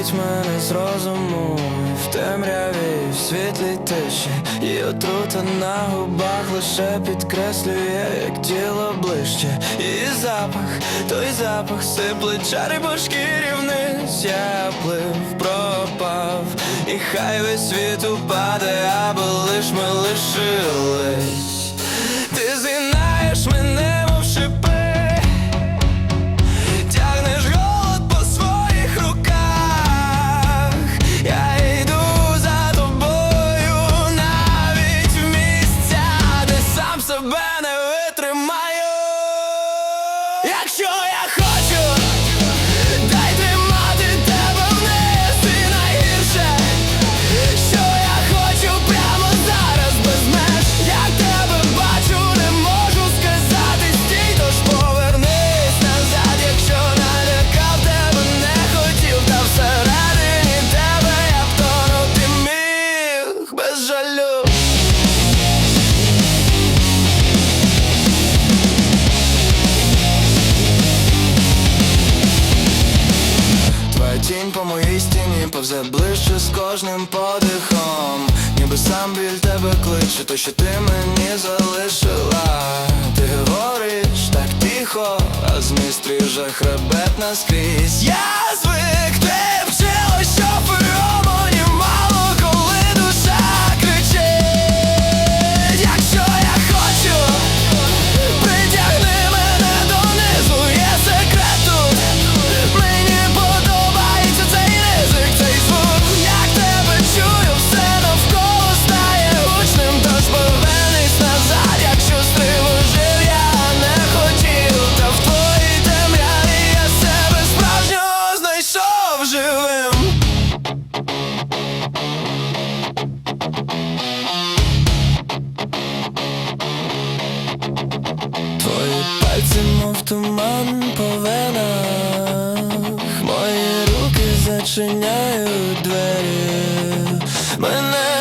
зводить мене з розуму в темряві, в світлій тиші, і отрута на губах лише підкреслює, як тіло ближче, і запах, той запах сипле чари по вниз, я плив, пропав, і хай весь світ упаде, аби лиш ми лишились. Не витримаю. Якщо я стіні повзе ближче з кожним подихом. Ніби сам біль тебе кличе, то що ти мені залишила. Ти говориш так тихо, а зміст вже хребет наскрізь. Я звик, ти Пальці, мов туман по венах Мої руки зачиняють двері мене.